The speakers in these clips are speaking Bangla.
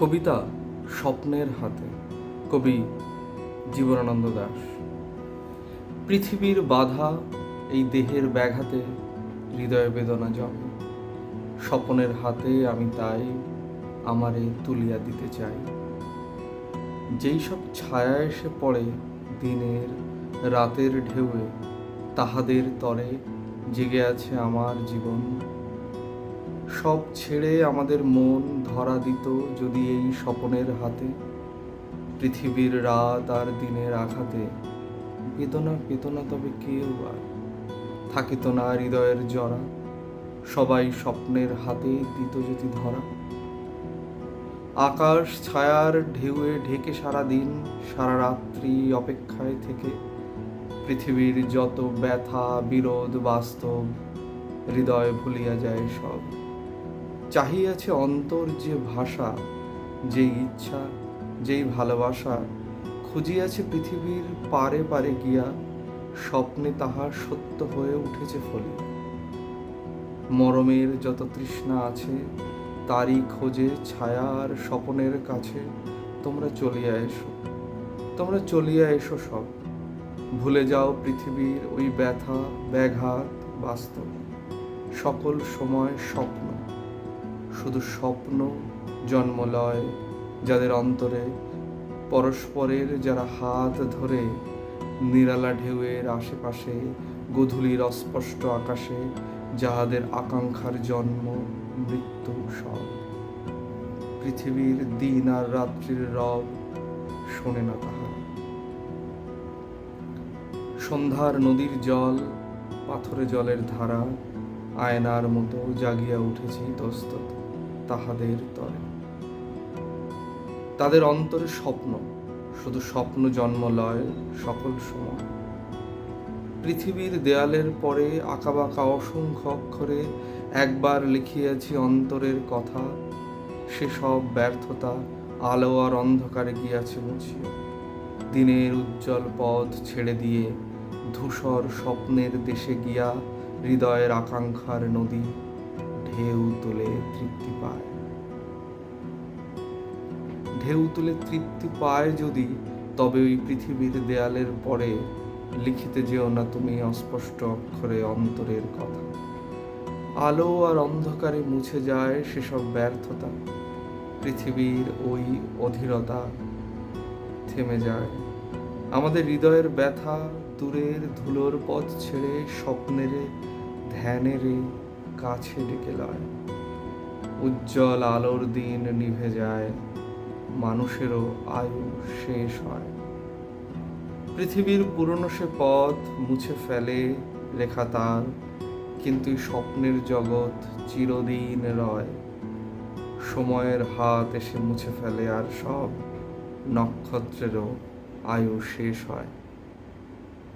কবিতা স্বপ্নের হাতে। কবি জীবনানন্দ দাস। পৃথিবীর বাধা এই দেহের ব্যাঘাতে হৃদয় বেদনা জমে। স্বপনের হাতে আমি তাই আমারে তুলিয়া দিতে চাই। যেই সব ছায়া এসে পড়ে দিনের, রাতের ঢেউয়ে, তাহাদের তরে জেগে আছে আমার জীবন। সব ছেড়ে আমাদের মন ধরা দিত যদি এই স্বপনের হাতে। পৃথিবীর রাত আর দিনের আঘাতে বেদনা পেত না তবে কেউ আর থাকিত না হৃদয়ের জরা। সবাই স্বপ্নের হাতে দিত যদি ধরা। আকাশ ছায়ার ঢেউয়ে ঢেকে সারা দিন সারা রাত্রি অপেক্ষায় থেকে। পৃথিবীর যত ব্যথা, বিরোধ, বাস্তব, হৃদয় ভুলিয়া যায় সব। চাহিয়াছে অন্তর যে ভাষা যেই ইচ্ছা, যেই ভালোবাসা, খুঁজিয়াছে পৃথিবীর পারে পারে গিয়া স্বপ্নে তাহার সত্য হয়ে উঠেছে ফলিয়া মরমের যত তৃষ্ণা আছে, তারই খোঁজে ছায়ার স্বপনের কাছে তোমরা চলিয়া এসো, তোমরা চলিয়া এসো সব। ভুলে যাও পৃথিবীর ওই ব্যথা, ব্যাঘাত বাস্তব। সকল সময় স্বপ্ন। শুধু স্বপ্ন, জন্মলয়, যাদের অন্তরে পরস্পরের যারা হাত ধরে নিরালা ঢেউয়ের আশেপাশে, গধূলির অস্পষ্ট আকাশে, যাহাদের আকাঙ্ক্ষার জন্ম, মৃত্যু সব। পৃথিবীর দিন আর রাত্রির রব শোনে না তাহারা। সন্ধ্যার নদীর জল পাথরে জলের ধারা, আয়নার মতো জাগিয়া উঠেছি ইতস্তত তাহাদের তরে। তাদের অন্তরে স্বপ্ন, শুধু স্বপ্ন জন্মলয় সকল সময়। পৃথিবীর দেয়ালের পরে আঁকাবাঁকা অসংখ্য অক্ষরে একবার লিখিয়াছি অন্তরের কথা, সেসব ব্যর্থতা আলো আর অন্ধকারে গিয়াছে মুছিয়া। দিনের উজ্জ্বল পথ ছেড়ে দিয়ে ধূসর স্বপ্নের দেশে গিয়া হৃদয়ের আকাঙ্ক্ষার নদী তুলে তৃপ্তি পায়। ঢেউ তুলে তৃপ্তি পায় যদি, তবে ওই পৃথিবীর দেয়ালের পরে লিখিতে যেও না তুমি অস্পষ্ট অক্ষরে অন্তরের কথা। আলো আর অন্ধকারে মুছে যায় সেসব ব্যর্থতা। পৃথিবীর ওই অধীরতা থেমে যায়। আমাদের হৃদয়ের ব্যথা দূরের ধুলোর পথ ছেড়ে স্বপ্নের ধ্যানের কাছে ডেকে লয়। উজ্জ্বল আলোর দিন নিভে যায়, মানুষেরও আয়ু শেষ হয়। পৃথিবীর পুরনো সে পথ মুছে ফেলে লেখা তার, কিন্তু স্বপ্নের জগৎ চিরদিন রয়। সময়ের হাত এসে মুছে ফেলে আর সব নক্ষত্রেরও আয়ু শেষ হয়।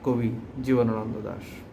কবি জীবনানন্দ দাস